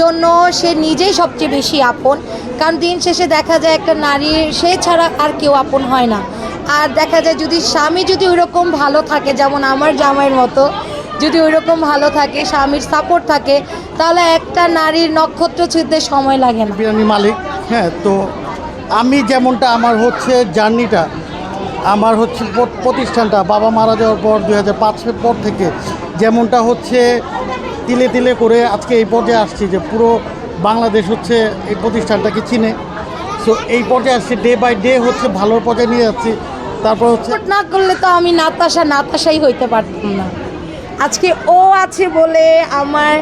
জন্য সে নিজেই সবচেয়ে বেশি আপন। কারণ দিন শেষে দেখা যায় একটা নারীর সে ছাড়া আর কেউ আপন হয় না। আর দেখা যায় যদি স্বামী যদি ওইরকম ভালো থাকে, যেমন আমার জামাইয়ের মতো, যদি ওইরকম ভালো থাকে, স্বামীর সাপোর্ট থাকে, তাহলে একটা নারীর নক্ষত্র ছিঁড়তে সময় লাগে না। বিরিয়ানি মালিক হ্যাঁ তো আমি যেমনটা আমার হচ্ছে জার্নিটা, আমার হচ্ছে প্রতিষ্ঠানটা, বাবা মারা যাওয়ার পর দু হাজার পর থেকে, যেমনটা হচ্ছে তিলে তিলে করে আজকে এই পর্যায়ে আসছি যে পুরো বাংলাদেশ হচ্ছে এই প্রতিষ্ঠানটাকে চিনে। সো এই পর্যায়ে আসছে ডে বাই ডে হচ্ছে ভালোর পর্যায়ে নিয়ে যাচ্ছি। তারপর হচ্ছে না করলে তো আমি নাতাশা, নাতাশাই হইতে পারতাম না। আজকে ও আছে বলে আমার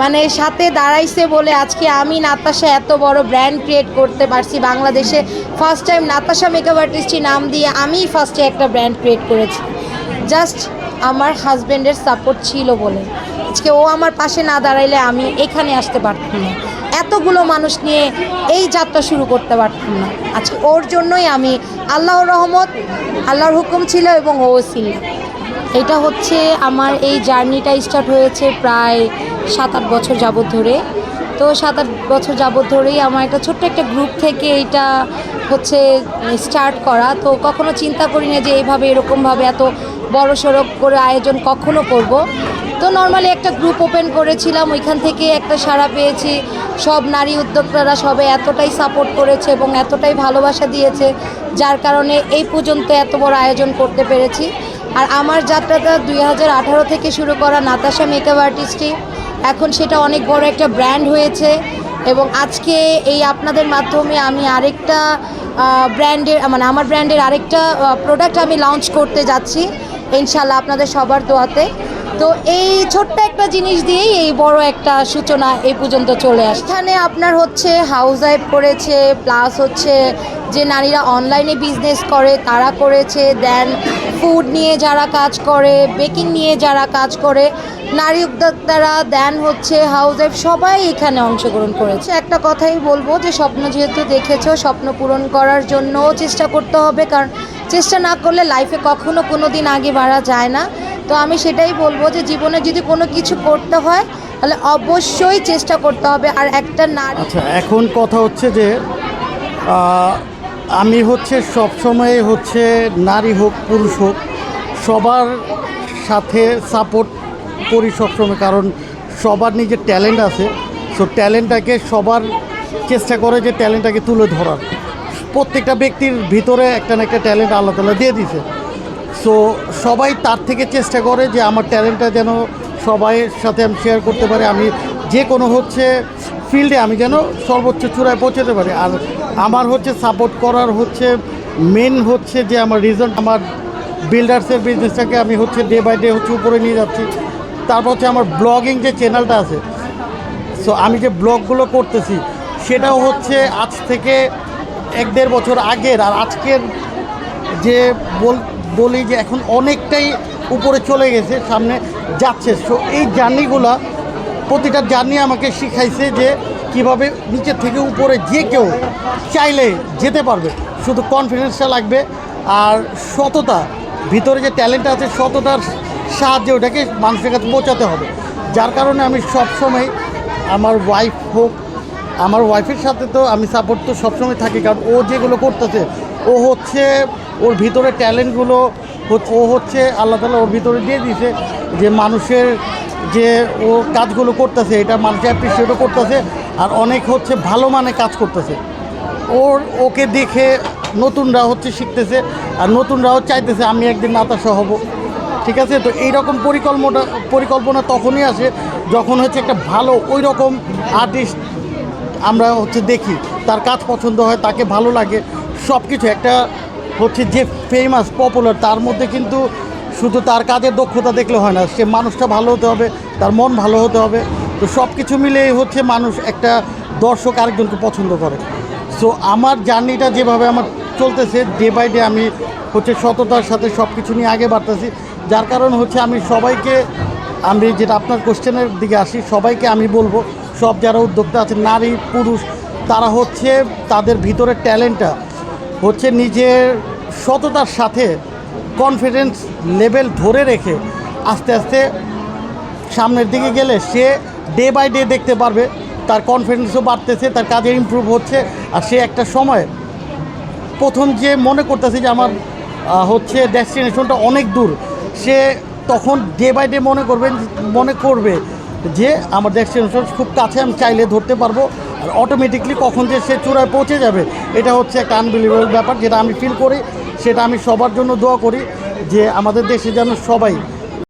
মানে সাথে দাঁড়াইছে বলে আজকে আমি নাতাশা এত বড় ব্র্যান্ড ক্রিয়েট করতে পারছি বাংলাদেশে। ফার্স্ট টাইম নাতাশা মেকআপ আর্টিস্টই নাম দিয়ে আমিই ফার্স্টে একটা ব্র্যান্ড ক্রিয়েট করেছি। জাস্ট আমার হাজব্যান্ডের সাপোর্ট ছিল বলে। আজকে ও আমার পাশে না দাঁড়াইলে আমি এখানে আসতে পারতাম না। এতগুলো মানুষ নিয়ে এই যাত্রা শুরু করতে পারতাম না। আজকে ওর জন্যই আমি আল্লাহর রহমত, আল্লাহর হুকুম ছিল এবং ও ছিল। এটা হচ্ছে আমার এই জার্নিটা স্টার্ট হয়েছে প্রায় সাত আট বছর যাবৎ ধরে। তো সাত আট বছর যাবৎ ধরেই আমার একটা ছোট্ট একটা গ্রুপ থেকে এটা হচ্ছে স্টার্ট করা। তো কখনো চিন্তা করি না যে এইভাবে এরকমভাবে এত বড় সড়ো করে আয়োজন কখনো করব। তো নর্মালি একটা গ্রুপ ওপেন করেছিলাম, ওইখান থেকে একটা সাড়া পেয়েছি। সব নারী উদ্যোক্তারা সবে এতটাই সাপোর্ট করেছে এবং এতটাই ভালোবাসা দিয়েছে, যার কারণে এই পর্যন্ত এত বড় আয়োজন করতে পেরেছি। আর আমার যাত্রাটা দুই হাজার আঠারো থেকে শুরু করা নাতাশা মেকআপ আর্টিস্টই এখন সেটা অনেক বড় একটা ব্র্যান্ড হয়েছে এবং আজকে এই আপনাদের মাধ্যমে আমি আরেকটা ব্র্যান্ডের মানে আমার ব্র্যান্ডের আরেকটা প্রোডাক্ট আমি লঞ্চ করতে যাচ্ছি। ইনশাল্লাহ আপনাদের সবার দোয়াতে। তো এই ছোট্ট একটা জিনিস দিয়েই এই বড় একটা সূচনা এই পর্যন্ত চলে আসে এখানে আপনার হচ্ছে হাউস ওয়াইফ করেছে প্লাস হচ্ছে যে নারীরা অনলাইনে বিজনেস করে, তারা করেছে দেন ফুড নিয়ে যারা কাজ করে বেকিং নিয়ে যারা কাজ করে, নারী উদ্যোক্তারা দেন হচ্ছে হাউস ওয়াইফ সবাই এখানে অংশগ্রহণ করেছে। একটা কথাই বলব যে স্বপ্ন যেহেতু দেখেছ, স্বপ্ন পূরণ করার জন্যও চেষ্টা করতে হবে, কারণ চেষ্টা না করলে লাইফে কখনো কোনো দিন আগে বাড়া যায় না। তো আমি সেটাই বলব যে জীবনে যদি কোনো কিছু করতে হয়, তাহলে অবশ্যই চেষ্টা করতে হবে। আর একটা নারী আচ্ছা এখন কথা হচ্ছে যে আমি হচ্ছে সব সময় হচ্ছে নারী হোক, পুরুষ হোক, সবার সাথে সাপোর্ট করি সবসময়। কারণ সবার নিজের ট্যালেন্ট আছে। সো ট্যালেন্টটাকে সবার চেষ্টা করে যে ট্যালেন্টটাকে তুলে ধরার। প্রত্যেকটা ব্যক্তির ভিতরে একটা না একটা ট্যালেন্ট আল্লাহ তালা দিয়ে দিছে। সো সবাই তার থেকে চেষ্টা করে যে আমার ট্যালেন্টটা যেন সবাইয়ের সাথে আমি শেয়ার করতে পারি। আমি যে কোনো হচ্ছে ফিল্ডে আমি যেন সর্বোচ্চ চূড়ায় পৌঁছাতে পারি। আর আমার হচ্ছে সাপোর্ট করার হচ্ছে মেন হচ্ছে যে আমার রিজন আমার বিল্ডার্সের বিজনেসটাকে আমি হচ্ছে ডে বাই ডে হচ্ছে উপরে নিয়ে যাচ্ছি। তারপর হচ্ছে আমার ব্লগিং যে চ্যানেলটা আছে সো আমি যে ব্লগগুলো করতেছি, সেটাও হচ্ছে আজ থেকে এক দেড় বছর আগের। আর আজকের যে বল বলি যে এখন অনেকটাই উপরে চলে গেছে, সামনে যাচ্ছে। সো এই জার্নিগুলা, প্রতিটা জার্নি আমাকে শিখাইছে যে কীভাবে নিচের থেকে উপরে যে কেউ চাইলে যেতে পারবে। শুধু কনফিডেন্সটা লাগবে আর সততা, ভিতরে যে ট্যালেন্ট আছে, সততার সাহায্যে ওটাকে মানুষের কাছে পৌঁছাতে হবে। যার কারণে আমি সবসময় আমার ওয়াইফ হোক, আমার ওয়াইফের সাথে তো আমি সাপোর্ট তো সবসময় থাকি, কারণ ও যেগুলো করতেছে ও হচ্ছে ওর ভিতরে ট্যালেন্টগুলো ও হচ্ছে আল্লাহ তালা ওর ভিতরে দিয়ে দিয়েছে যে মানুষের যে ও কাজগুলো করতেছে, এটা মানুষ অ্যাপ্রিসিয়েটও করতেছে আর অনেক হচ্ছে ভালো মানে কাজ করতেছে। ওর, ওকে দেখে নতুনরা হচ্ছে শিখতেছে আর নতুনরাও চাইতেছে আমি একদিন নাতাশা হব। ঠিক আছে? তো এইরকম পরিকল্পনা পরিকল্পনা তখনই আসে যখন হচ্ছে একটা ভালো ওই রকম আর্টিস্ট আমরা হচ্ছে দেখি, তার কাজ পছন্দ হয়, তাকে ভালো লাগে সব কিছু একটা হচ্ছে যে ফেমাস পপুলার তার মধ্যে কিন্তু শুধু তার কাজের দক্ষতা দেখলে হয় না, সে মানুষটা ভালো হতে হবে, তার মন ভালো হতে হবে। তো সব কিছু মিলেই হচ্ছে মানুষ একটা দর্শক আরেকজনকে পছন্দ করে। সো আমার জার্নিটা যেভাবে আমার চলতেছে ডে বাই ডে আমি হচ্ছে সততার সাথে সব কিছু নিয়ে আগে বাড়তেছি। যার কারণ হচ্ছে আমি সবাইকে, আমি যেটা আপনার কোশ্চেনের দিকে আসি, সবাইকে আমি বলব, সব যারা উদ্যোক্তা আছে, নারী, পুরুষ, তারা হচ্ছে তাদের ভিতরের ট্যালেন্টটা হচ্ছে নিজের সততার সাথে কনফিডেন্স লেভেল ধরে রেখে আস্তে আস্তে সামনের দিকে গেলে সে ডে বাই ডে দেখতে পারবে, তার কনফিডেন্সও বাড়তেছে, তার কাজে ইমপ্রুভ হচ্ছে, আর সে একটা সময় প্রথম যে মনে করতেছে যে আমার হচ্ছে ডেস্টিনেশনটা অনেক দূর, সে তখন ডে বাই ডে মনে করবেন, মনে করবে যে আমার ডেস্টিনেশন খুব কাছে, আমি চাইলে ধরতে পারব। আর অটোমেটিকলি কখন যে সে চূড়ায় পৌঁছে যাবে, এটা হচ্ছে একটা আনবিলিভেবল ব্যাপার যেটা আমি ফিল করি, সেটা আমি সবার জন্য দোয়া করি যে আমাদের দেশে যেন সবাই